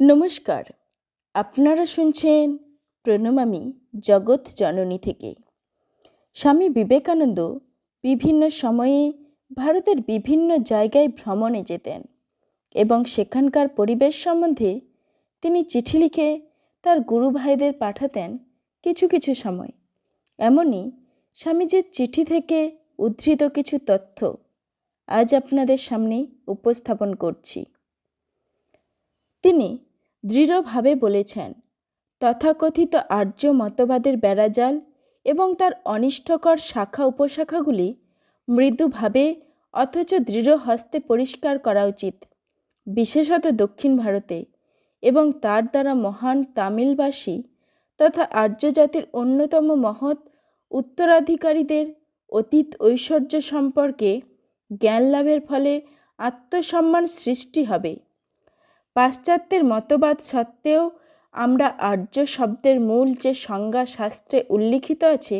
নমস্কার, আপনারা শুনছেন প্রণমামী জগৎ জননী থেকে। স্বামী বিবেকানন্দ বিভিন্ন সময়ে ভারতের বিভিন্ন জায়গায় ভ্রমণে যেতেন এবং সেখানকার পরিবেশ সম্বন্ধে তিনি চিঠি লিখে তার গুরু ভাইদের পাঠাতেন কিছু কিছু সময়। এমনই স্বামীজির চিঠি থেকে উদ্ধৃত কিছু তথ্য আজ আপনাদের সামনে উপস্থাপন করছি। তিনি দৃঢ়ভাবে বলেছেন, তথাকথিত আর্য মতবাদের বেড়াজাল এবং তার অনিষ্টকর শাখা উপশাখাগুলি মৃদুভাবে অথচ দৃঢ় হস্তে পরিষ্কার করা উচিত, বিশেষত দক্ষিণ ভারতে, এবং তার দ্বারা মহান তামিলবাসী তথা আর্য জাতির অন্যতম মহৎ উত্তরাধিকারীদের অতীত ঐশ্বর্য সম্পর্কে জ্ঞান লাভের ফলে আত্মসম্মান সৃষ্টি হবে। পাশ্চাত্যের মতবাদ সত্ত্বেও আমরা আর্য শব্দের মূল যে সংজ্ঞা শাস্ত্রে উল্লিখিত আছে,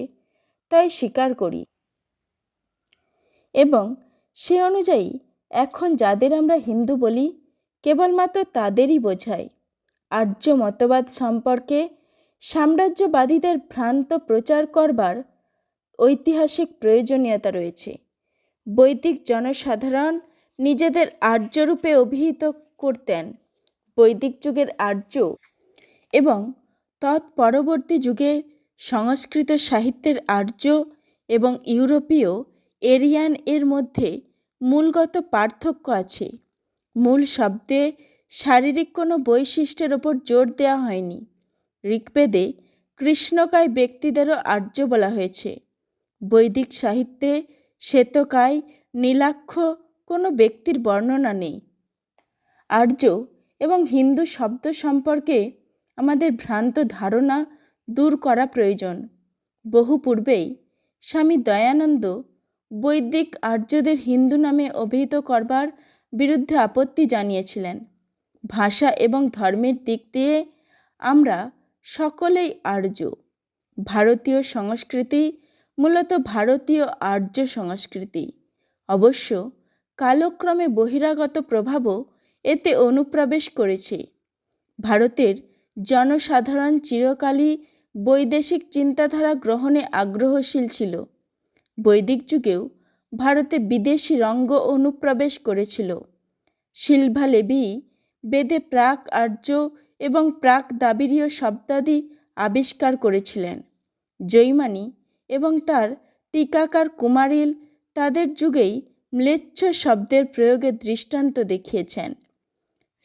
তাই স্বীকার করি। এবং সে অনুযায়ী এখন যাদের আমরা হিন্দু বলি, কেবলমাত্র তাদেরই বোঝায়। আর্য মতবাদ সম্পর্কে সাম্রাজ্যবাদীদের ভ্রান্ত প্রচার করবার ঐতিহাসিক প্রয়োজনীয়তা রয়েছে। বৈদিক জনসাধারণ নিজেদের আর্যরূপে অভিহিত করতেন। বৈদিক যুগের আর্য এবং তৎপরবর্তী যুগে সংস্কৃত সাহিত্যের আর্য এবং ইউরোপীয় এরিয়ান এর মধ্যে মূলগত পার্থক্য আছে। মূল শব্দে শারীরিক কোনো বৈশিষ্ট্যের ওপর জোর দেওয়া হয়নি। ঋগ্বেদে কৃষ্ণকায় ব্যক্তিদেরও আর্য বলা হয়েছে। বৈদিক সাহিত্যে শ্বেতকায়, নীলাক্ষ কোনো ব্যক্তির বর্ণনা নেই। আর্য এবং হিন্দু শব্দ সম্পর্কে আমাদের ভ্রান্ত ধারণা দূর করা প্রয়োজন। বহু পূর্বেই স্বামী দয়ানন্দ বৈদিক আর্যদের হিন্দু নামে অভিহিত করবার বিরুদ্ধে আপত্তি জানিয়েছিলেন। ভাষা এবং ধর্মের দিক দিয়ে আমরা সকলেই আর্য। ভারতীয় সংস্কৃতি মূলত ভারতীয় আর্য সংস্কৃতি। অবশ্য কালক্রমে বহিরাগত প্রভাবও এতে অনুপ্রবেশ করেছে। ভারতের জনসাধারণ চিরকালই বৈদেশিক চিন্তাধারা গ্রহণে আগ্রহশীল ছিল। বৈদিক যুগেও ভারতে বিদেশি রঙ্গ অনুপ্রবেশ করেছিল। শিলভা লেবি, বেদে প্রাক আর্য এবং প্রাক দাবিরীয় শব্দাদি আবিষ্কার করেছিলেন। জৈমানি এবং তার টিকাকার কুমারিল তাদের যুগেই ম্লেচ্ছ শব্দের প্রয়োগের দৃষ্টান্ত দেখিয়েছেন।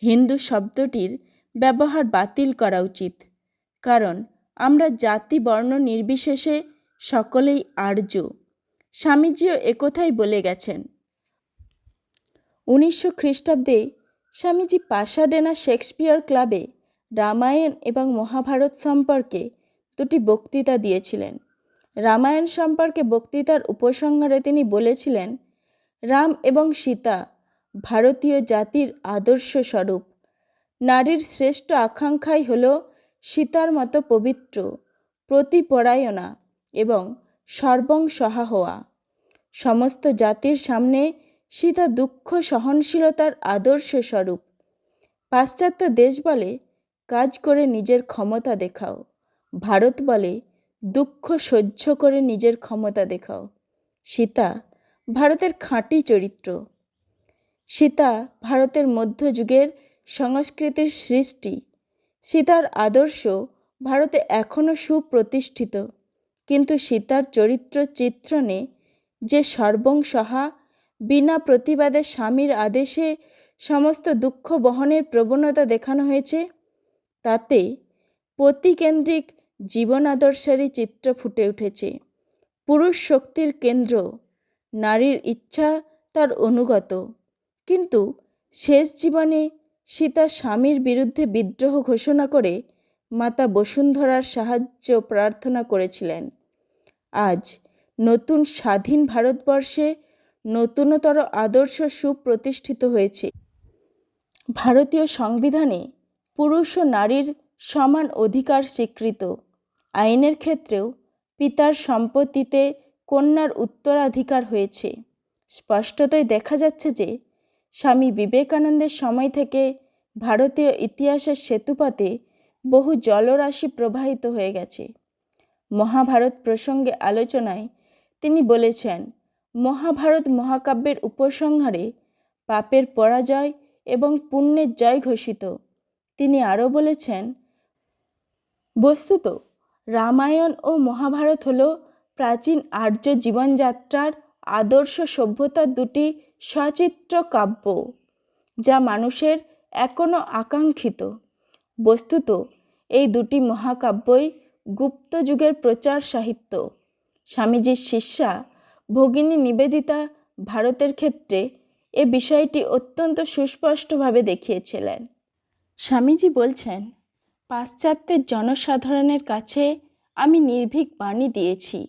হিন্দু শব্দটির ব্যবহার বাতিল করা উচিত। কারণ আমরা জাতি বর্ণ নির্বিশেষে সকলেই আর্য। স্বামীজিও একথাই বলে গেছেন। উনিশশো খ্রিস্টাব্দে স্বামীজি পাশাডেনা শেক্সপিয়ার ক্লাবে রামায়ণ এবং মহাভারত সম্পর্কে দুটি বক্তৃতা দিয়েছিলেন। রামায়ণ সম্পর্কে বক্তৃতার উপসংহারে তিনি বলেছিলেন, রাম এবং সীতা ভারতীয় জাতির আদর্শ স্বরূপ। নারীর শ্রেষ্ঠ আকাঙ্ক্ষাই হল সীতার মতো পবিত্র, প্রতিপরায়ণা এবং সর্বং সহা হওয়া। সমস্ত জাতির সামনে সীতা দুঃখ সহনশীলতার আদর্শ স্বরূপ। পাশ্চাত্য দেশ বলে, কাজ করে নিজের ক্ষমতা দেখাও। ভারত বলে, দুঃখ সহ্য করে নিজের ক্ষমতা দেখাও। সীতা, ভারতের খাঁটি চরিত্র। সীতা ভারতের মধ্যযুগের সংস্কৃতির সৃষ্টি। সীতার আদর্শ ভারতে এখনও সুপ্রতিষ্ঠিত। কিন্তু সীতার চরিত্র চিত্রণে যে সর্বংসহা, বিনা প্রতিবাদে স্বামীর আদেশে সমস্ত দুঃখ বহনের প্রবণতা দেখানো হয়েছে, তাতে পতিকেন্দ্রিক জীবন আদর্শেরই চিত্র ফুটে উঠেছে। পুরুষ শক্তির কেন্দ্র, নারীর ইচ্ছা তার অনুগত। কিন্তু শেষ জীবনে সীতা স্বামীর বিরুদ্ধে বিদ্রোহ ঘোষণা করে মাতা বসুন্ধরার সাহায্য প্রার্থনা করেছিলেন। আজ নতুন স্বাধীন ভারতবর্ষে নতুনতর আদর্শ সুপ্রতিষ্ঠিত হয়েছে। ভারতীয় সংবিধানে পুরুষ ও নারীর সমান অধিকার স্বীকৃত। আইনের ক্ষেত্রেও পিতার সম্পত্তিতে কন্যার উত্তরাধিকার হয়েছে। স্পষ্টতই দেখা যাচ্ছে যে স্বামী বিবেকানন্দের সময় থেকে ভারতীয় ইতিহাসের সেতুপথে বহু জলরাশি প্রবাহিত হয়ে গেছে। মহাভারত প্রসঙ্গে আলোচনায় তিনি বলেছেন, মহাভারত মহাকাব্যের উপসংহারে পাপের পরাজয় এবং পুণ্যের জয় ঘোষিত। তিনি আরও বলেছেন, বস্তুত রামায়ণ ও মহাভারত হল প্রাচীন আর্য জীবনযাত্রার আদর্শ সভ্যতার দুটি সচিত্র কাব্য, যা মানুষের এখনও আকাঙ্ক্ষিত বস্তুত, এই দুটি মহাকাব্যই গুপ্ত যুগের প্রচার সাহিত্য। স্বামীজির শিষ্যা ভগিনী নিবেদিতা ভারতের ক্ষেত্রে এ বিষয়টি অত্যন্ত সুস্পষ্টভাবে দেখিয়েছিলেন। স্বামীজি বলছেন, পাশ্চাত্যের জনসাধারণের কাছে আমি নির্ভীক বাণী দিয়েছি।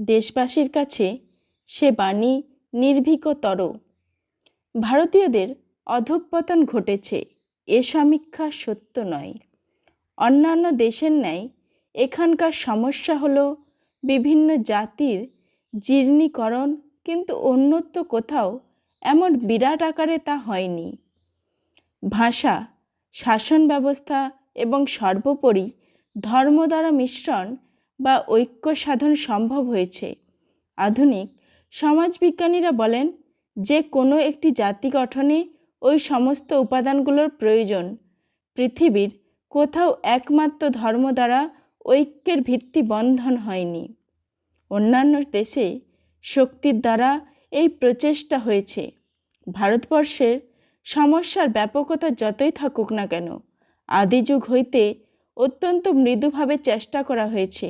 দেশবাসীর কাছে সে বাণী নির্ভীকতর। ভারতীয়দের অধঃপতন ঘটেছে, এ সমীক্ষা সত্য নয়। অন্যান্য দেশের ন্যায় এখানকার সমস্যা হলো বিভিন্ন জাতির জীর্ণীকরণ, কিন্তু অন্যত্র কোথাও এমন বিরাট আকারে তা হয়নি। ভাষা, শাসন ব্যবস্থা এবং সর্বোপরি ধর্ম দ্বারা মিশ্রণ বা ঐক্য সাধন সম্ভব হয়েছে। আধুনিক সমাজবিজ্ঞানীরা বলেন যে কোনো একটি জাতি গঠনে ওই সমস্ত উপাদানগুলোর প্রয়োজন। পৃথিবীর কোথাও একমাত্র ধর্ম দ্বারা ঐক্যের ভিত্তি বন্ধন হয়নি। অন্যান্য দেশে শক্তির দ্বারা এই প্রচেষ্টা হয়েছে। ভারতবর্ষের সমস্যার ব্যাপকতা যতই থাকুক না কেন আদিযুগ হইতে অত্যন্ত মৃদুভাবে চেষ্টা করা হয়েছে।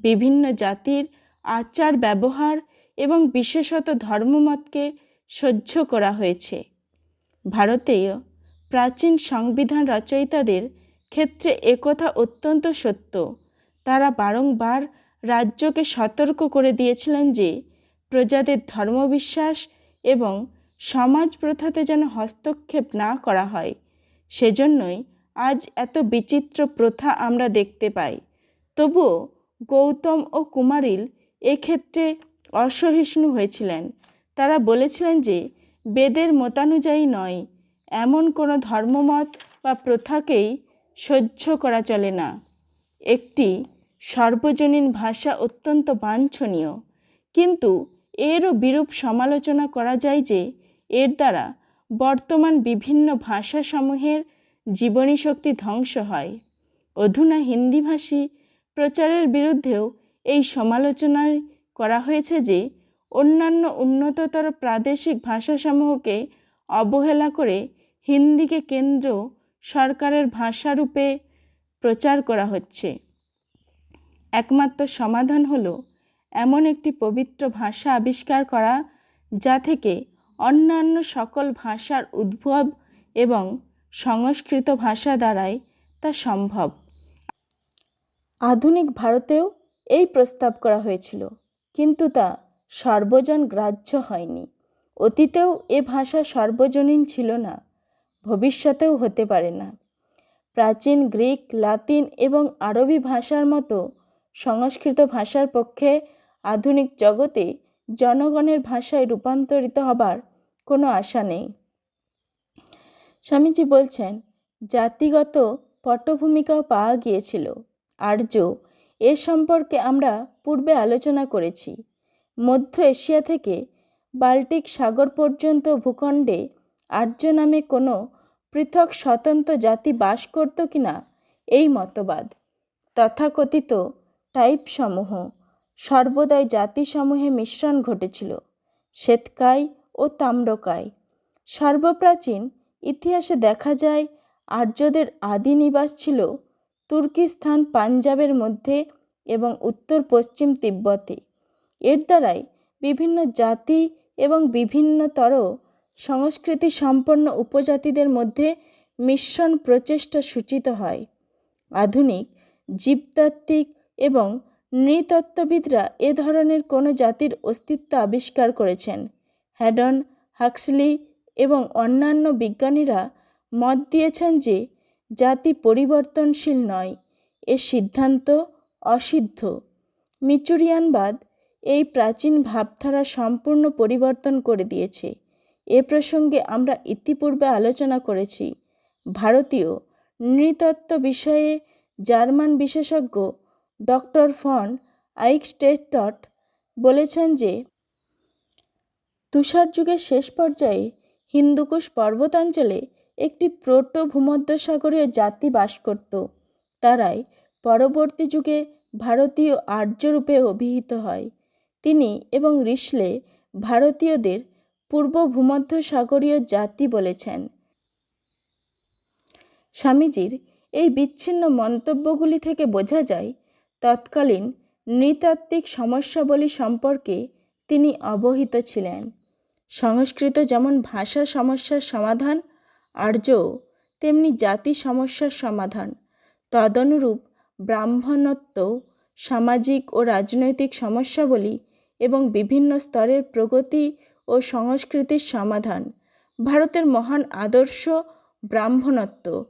বিভিন্ন জাতির আচার ব্যবহার এবং বিশেষত ধর্মমতকে সহ্য করা হয়েছে। ভারতীয় প্রাচীন সংবিধান রচয়িতাদের ক্ষেত্রে একথা অত্যন্ত সত্য। তারা বারংবার রাজ্যকে সতর্ক করে দিয়েছিলেন যে, প্রজাদের ধর্মবিশ্বাস এবং সমাজ প্রথাতে যেন হস্তক্ষেপ না করা হয়, সেজন্যই আজ এত বিচিত্র প্রথা আমরা দেখতে পাই। তবুও গৌতম ও কুমারিল এক্ষেত্রে অসহিষ্ণু হয়েছিলেন। তারা বলেছিলেন যে, বেদের মতানুযায়ী নয়। এমন কোনো ধর্মমত বা প্রথাকেই সহ্য করা চলে না। একটি সর্বজনীন ভাষা অত্যন্ত বাঞ্ছনীয়। কিন্তু এরও বিরূপ সমালোচনা করা যায় যে, এর দ্বারা বর্তমান বিভিন্ন ভাষাসমূহের জীবনী শক্তি ধ্বংস হয়। অধুনা হিন্দিভাষী প্রচারের বিরুদ্ধেও এই সমালোচনায় করা হয়েছে যে অন্যান্য উন্নততর প্রাদেশিক ভাষাসমূহকে অবহেলা করে হিন্দিকে কেন্দ্র সরকারের ভাষারূপে প্রচার করা হচ্ছে। একমাত্র সমাধান হলো এমন একটি পবিত্র ভাষা আবিষ্কার করা, যা থেকে অন্যান্য সকল ভাষার উদ্ভব এবং সংস্কৃত ভাষা দ্বারাই তা সম্ভব। আধুনিক ভারতেও এই প্রস্তাব করা হয়েছিল, কিন্তু তা সর্বজন গ্রাহ্য হয়নি। অতীতেও এ ভাষা সর্বজনীন ছিল না, ভবিষ্যতেও হতে পারে না। প্রাচীন গ্রিক, লাতিন এবং আরবি ভাষার মতো সংস্কৃত ভাষার পক্ষে আধুনিক জগতে জনগণের ভাষায় রূপান্তরিত হবার কোনো আশা নেই। স্বামীজি বলছেন, জাতিগত পটভূমিকাও পাওয়া গিয়েছিল। আর্য, এ সম্পর্কে আমরা পূর্বে আলোচনা করেছি। মধ্য এশিয়া থেকে বাল্টিক সাগর পর্যন্ত ভূখণ্ডে আর্য নামে কোনো পৃথক স্বতন্ত্র জাতি বাস করত কি না এই মতবাদ। তথাকথিত টাইপসমূহ সর্বদাই জাতিসমূহে মিশ্রণ ঘটেছিল, শ্বেতকায় ও তাম্রকায়। সর্বপ্রাচীন ইতিহাসে দেখা যায়, আর্যদের আদি নিবাস ছিল তুর্কিস্তান পাঞ্জাবের মধ্যে এবং উত্তর পশ্চিম তিব্বতে। এর দ্বারাই বিভিন্ন জাতি এবং বিভিন্নতর সংস্কৃতি সম্পন্ন উপজাতিদের মধ্যে মিশ্রণ প্রচেষ্টা সূচিত হয়। আধুনিক, জীবতাত্ত্বিক এবং নৃতত্ত্ববিদরা এ ধরনের কোনো জাতির অস্তিত্ব আবিষ্কার করেছেন। হ্যাডন, হাক্সলি এবং অন্যান্য বিজ্ঞানীরা মত দিয়েছেন যে জাতি পরিবর্তনশীল নয় এ সিদ্ধান্ত অসিদ্ধ। মিচুরিয়ানবাদ এই প্রাচীন ভাবধারা সম্পূর্ণ পরিবর্তন করে দিয়েছে। এ প্রসঙ্গে আমরা ইতিপূর্বে আলোচনা করেছি। ভারতীয় নৃতত্ত্ব বিষয়ে জার্মান বিশেষজ্ঞ ডক্টর ফন আইকস্টেটট বলেছেন যে, তুষার যুগের শেষ পর্যায়ে হিন্দুকুশ পর্বতাঞ্চলে একটি প্রোটো ভূমধ্যসাগরীয় জাতি বাস করত। তারাই পরবর্তী যুগে ভারতীয় আর্যরূপে অভিহিত হয়। তিনি এবং রিসলে ভারতীয়দের পূর্ব ভূমধ্যসাগরীয় জাতি বলেছেন। স্বামীজির এই বিচ্ছিন্ন মন্তব্যগুলি থেকে বোঝা যায়, তৎকালীন নৃতাত্ত্বিক সমস্যাবলী সম্পর্কে তিনি অবহিত ছিলেন। সংস্কৃত যেমন ভাষা সমস্যার সমাধান আর্য তেমনি জাতি সমস্যার সমাধান। তদনুরূপ ব্রাহ্মণত্ব, সামাজিক ও রাজনৈতিক সমস্যাবলী এবং বিভিন্ন স্তরের প্রগতি ও সংস্কৃতির সমাধান। ভারতের মহান আদর্শ ব্রাহ্মণত্ব,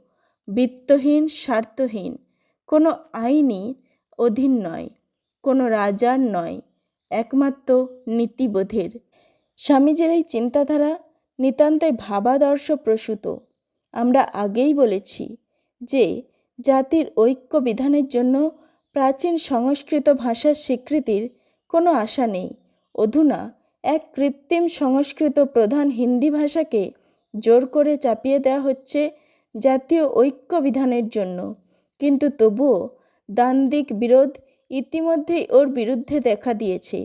বিত্তহীন, স্বার্থহীন, কোনো আইনি অধীন নয়, কোনো রাজার নয়, একমাত্র নীতিবোধের। স্বামীজির এই চিন্তাধারা নিতান্তই ভাবাদর্শ প্রসূত। আমরা আগেই বলেছি যে, জাতির ঐক্য বিধানের জন্য প্রাচীন সংস্কৃত ভাষার স্বীকৃতির কোনো আশা নেই। অধুনা এক কৃত্রিম সংস্কৃত প্রধান হিন্দি ভাষাকে জোর করে চাপিয়ে দেওয়া হচ্ছে জাতীয় ঐক্য বিধানের জন্য। কিন্তু তবুও দ্বান্দ্বিক বিরোধ ইতিমধ্যেই ওর বিরুদ্ধে দেখা দিয়েছে।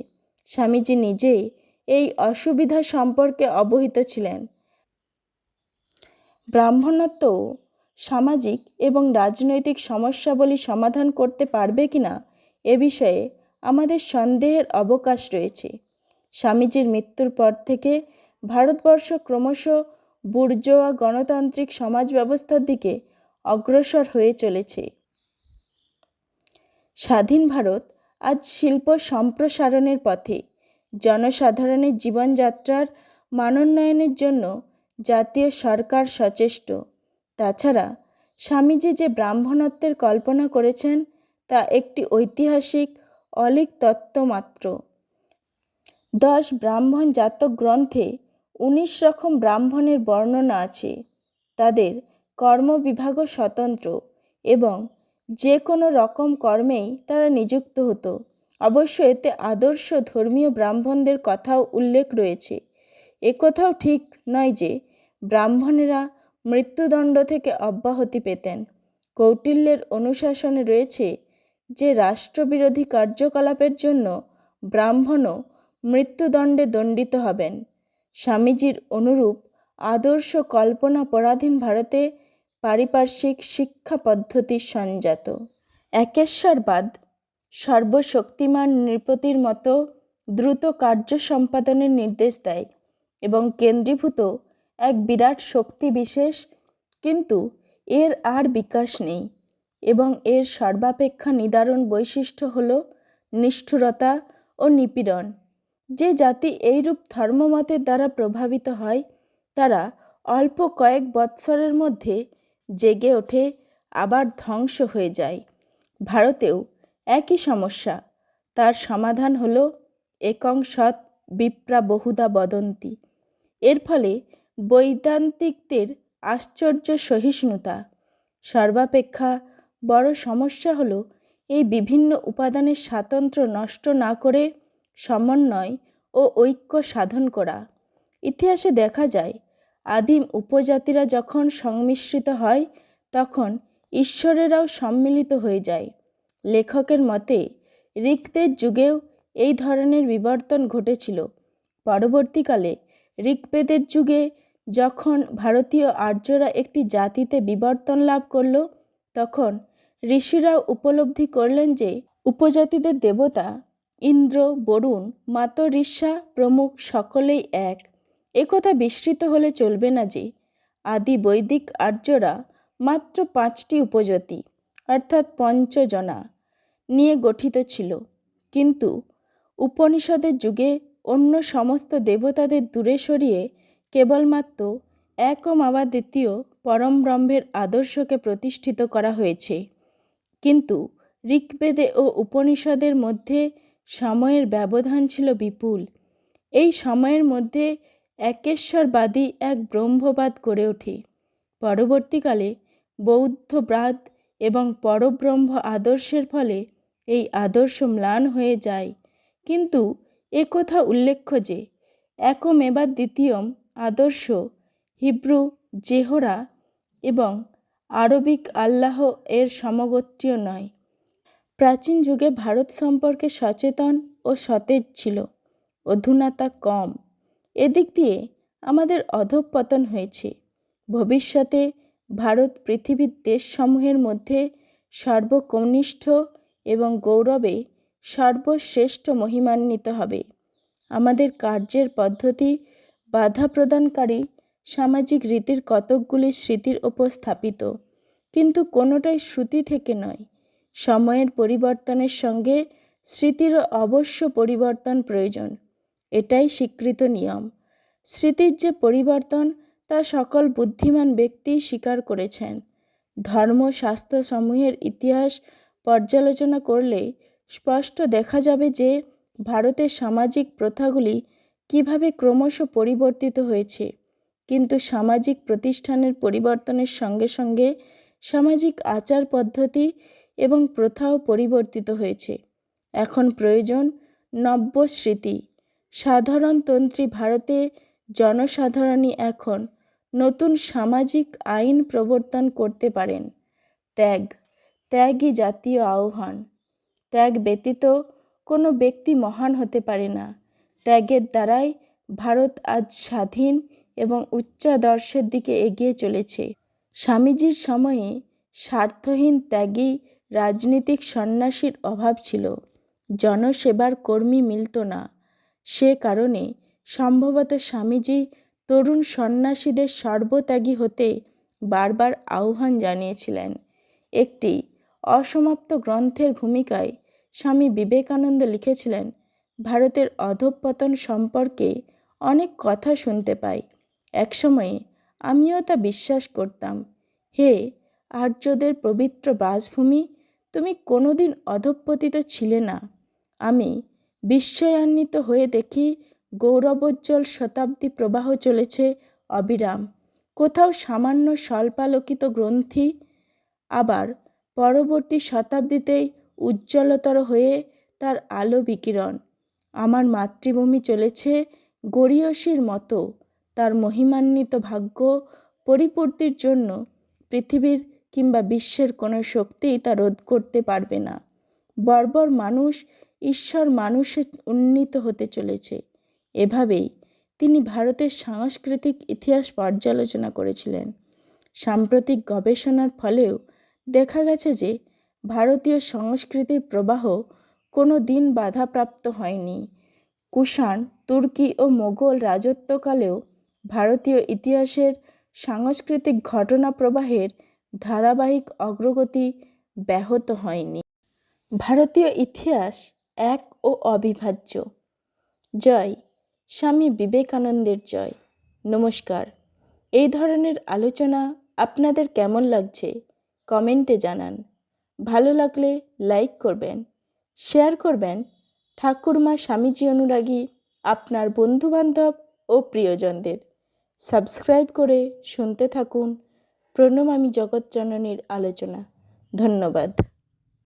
স্বামীজি নিজেই এই অসুবিধা সম্পর্কে অবহিত ছিলেন। ব্রাহ্মণত্ব সামাজিক এবং রাজনৈতিক সমস্যাবলী সমাধান করতে পারবে কিনা এ বিষয়ে আমাদের সন্দেহের অবকাশ রয়েছে। স্বামীজির মৃত্যুর পর থেকে ভারতবর্ষ ক্রমশ বুর্জোয়া গণতান্ত্রিক সমাজ ব্যবস্থার দিকে অগ্রসর হয়ে চলেছে। স্বাধীন ভারত আজ শিল্প সম্প্রসারণের পথে, জনসাধারণের জীবনযাত্রার মানোন্নয়নের জন্য জাতীয় সরকার সচেষ্ট। তাছাড়া, স্বামীজি যে ব্রাহ্মণত্বের কল্পনা করেছেন তা একটি ঐতিহাসিক অলিক তত্ত্ব মাত্র দশ ব্রাহ্মণ জাতক গ্রন্থে উনিশ রকম ব্রাহ্মণের বর্ণনা আছে। তাদের কর্মবিভাগও স্বতন্ত্র এবং যে কোনো রকম কর্মেই তারা নিযুক্ত হতো। অবশ্য এতে আদর্শ ধর্মীয় ব্রাহ্মণদের কথাও উল্লেখ রয়েছে। একথাও ঠিক নয় যে ব্রাহ্মণেরা মৃত্যুদণ্ড থেকে অব্যাহতি পেতেন। কৌটিল্যের অনুশাসনে রয়েছে যে রাষ্ট্রবিরোধী কার্যকলাপের জন্য ব্রাহ্মণও মৃত্যুদণ্ডে দণ্ডিত হবেন। স্বামীজির অনুরূপ আদর্শ কল্পনা পরাধীন ভারতে পারিপার্শ্বিক শিক্ষা পদ্ধতি সঞ্জাত। একেশ্বরবাদ, সর্বশক্তিমান নৃপতির মতো দ্রুত কার্য সম্পাদনের নির্দেশ দেয় এবং কেন্দ্রীভূত এক বিরাট শক্তি বিশেষ, কিন্তু এর আর বিকাশ নেই। এবং এর সর্বাপেক্ষা নিদারুণ বৈশিষ্ট্য হল নিষ্ঠুরতা ও নিপীড়ন। যে জাতি এইরূপ ধর্মমতের দ্বারা প্রভাবিত হয়, তারা অল্প কয়েক বৎসরের মধ্যে জেগে ওঠে, আবার ধ্বংস হয়ে যায়। ভারতেও একই সমস্যা। তার সমাধান হল একং সৎ বিপ্রা বহুদা বদন্তি। এর ফলে বৈদান্তিকদের আশ্চর্য সহিষ্ণুতা। সর্বাপেক্ষা বড় সমস্যা হলো, এই বিভিন্ন উপাদানের স্বাতন্ত্র্য নষ্ট না করে সমন্বয় ও ঐক্য সাধন করা। ইতিহাসে দেখা যায়, আদিম উপজাতিরা যখন সংমিশ্রিত হয়, তখন ঈশ্বরেরাও সম্মিলিত হয়ে যায়। লেখকের মতে ঋক্তের যুগেও এই ধরনের বিবর্তন ঘটেছিল। পরবর্তীকালে ঋগ্বেদের যুগে যখন ভারতীয় আর্যরা একটি জাতিতে বিবর্তন লাভ করল, তখন ঋষিরাও উপলব্ধি করলেন যে উপজাতিদের দেবতা ইন্দ্র, বরুণ, মাত, ঋষা, প্রমুখ সকলেই এক। একথা বিস্মৃত হলে চলবে না যে আদি বৈদিক আর্যরা মাত্র পাঁচটি উপজাতি, অর্থাৎ পঞ্চজনা নিয়ে গঠিত ছিল। কিন্তু উপনিষদের যুগে অন্য সমস্ত দেবতাদের দূরে সরিয়ে কেবলমাত্র একম আবার দ্বিতীয় পরম ব্রহ্মের আদর্শকে প্রতিষ্ঠিত করা হয়েছে। কিন্তু ঋগ্বেদে ও উপনিষদের মধ্যে সময়ের ব্যবধান ছিল বিপুল। এই সময়ের মধ্যে একেশ্বরবাদী এক ব্রহ্মবাদ গড়ে ওঠে। পরবর্তীকালে বৌদ্ধবাদ এবং পরব্রহ্ম আদর্শের ফলে এই আদর্শ ম্লান হয়ে যায়। কিন্তু একথা উল্লেখ্য যে একমেবা দ্বিতীয়ম আদর্শ হিব্রু, জেহরা এবং আরবিক আল্লাহ এর সমগোত্রীয় নয়। প্রাচীন যুগে ভারত সম্পর্কে সচেতন ও সতেজ ছিল। অধুনা তা কম। এদিক দিয়ে আমাদের অধঃপতন হয়েছে। ভবিষ্যতে ভারত পৃথিবীর দেশসমূহের মধ্যে সর্বকনিষ্ঠ এবং গৌরবে সর্বশ্রেষ্ঠ মহিমান্বিত হবে। আমাদের কার্যের পদ্ধতি বাধা প্রদানকারী সামাজিক রীতির কতকগুলি স্মৃতির ওপর স্থাপিত। কিন্তু কোনোটাই শ্রুতি থেকে নয়। সময়ের পরিবর্তনের সঙ্গে স্মৃতিরও অবশ্য পরিবর্তন প্রয়োজন। এটাই স্বীকৃত নিয়ম। স্মৃতির যে পরিবর্তন, তা সকল বুদ্ধিমান ব্যক্তি স্বীকার করেছেন। ধর্মশাস্ত্রসমূহের ইতিহাস পর্যালোচনা করলে স্পষ্ট দেখা যাবে যে ভারতের সামাজিক প্রথাগুলি কীভাবে ক্রমশ পরিবর্তিত হয়েছে। কিন্তু সামাজিক প্রতিষ্ঠানের পরিবর্তনের সঙ্গে সঙ্গে সামাজিক আচার পদ্ধতি এবং প্রথাও পরিবর্তিত হয়েছে। এখন প্রয়োজন নব্য স্মৃতি। সাধারণতন্ত্রী ভারতে জনসাধারণই এখন নতুন সামাজিক আইন প্রবর্তন করতে পারেন। ত্যাগ। ত্যাগই জাতীয় আহ্বান। ত্যাগ ব্যতীত কোনো ব্যক্তি মহান হতে পারে না। ত্যাগের দ্বারাই ভারত আজ স্বাধীন এবং উচ্চাদর্শের দিকে এগিয়ে চলেছে। স্বামীজির সময়ে স্বার্থহীন ত্যাগী রাজনীতিক সন্ন্যাসীর অভাব ছিল। জনসেবার কর্মী মিলত না। সে কারণে সম্ভবত স্বামীজি তরুণ সন্ন্যাসীদের সর্বত্যাগী হতে বারবার আহ্বান জানিয়েছিলেন। একটি অসমাপ্ত গ্রন্থের ভূমিকায় স্বামী বিবেকানন্দ লিখেছিলেন, ভারতের অধঃপতন সম্পর্কে অনেক কথা শুনতে পাই। একসময়ে আমিও তা বিশ্বাস করতাম। হে, আর্যদের পবিত্র বাসভূমি, তুমি কোনোদিন অধঃপতিত ছিলে না। আমি বিস্ময়ান্বিত হয়ে দেখি গৌরবোজ্জ্বল শতাব্দী প্রবাহ চলেছে অবিরাম। কোথাও সামান্য স্বল্পালোকিত গ্রন্থি আবার পরবর্তী শতাব্দীতেই উজ্জ্বলতর হয়ে তার আলো বিকিরণ। আমার মাতৃভূমি চলেছে গড়িয়সীর মতো। তার মহিমান্বিত ভাগ্য পরিপূর্তির জন্য পৃথিবীর কিংবা বিশ্বের কোনো শক্তিই তা রোধ করতে পারবে না। বর্বর মানুষ ঈশ্বর মানুষে উন্নীত হতে চলেছে। এভাবেই তিনি ভারতের সাংস্কৃতিক ইতিহাস পর্যালোচনা করেছিলেন। সাম্প্রতিক গবেষণার ফলেও দেখা গেছে যে ভারতীয় সংস্কৃতির প্রবাহ কোনো দিন বাধাপ্রাপ্ত হয়নি। কুষাণ, তুর্কি ও মোগল রাজত্বকালেও ভারতীয় ইতিহাসের সাংস্কৃতিক ঘটনা প্রবাহের ধারাবাহিক অগ্রগতি ব্যাহত হয়নি। ভারতীয় ইতিহাস এক ও অবিভাজ্য। জয়, স্বামী বিবেকানন্দের জয়। নমস্কার। এই ধরনের আলোচনা আপনাদের কেমন লাগছে কমেন্টে জানান। ভালো লাগলে লাইক করবেন, শেয়ার করবেন। ঠাকুরমা স্বামীজি অনুরাগী আপনার বন্ধুবান্ধব ও প্রিয়জনদের। সাবস্ক্রাইব করে শুনতে থাকুন প্রণমামী জগৎজননীর আলোচনা। ধন্যবাদ।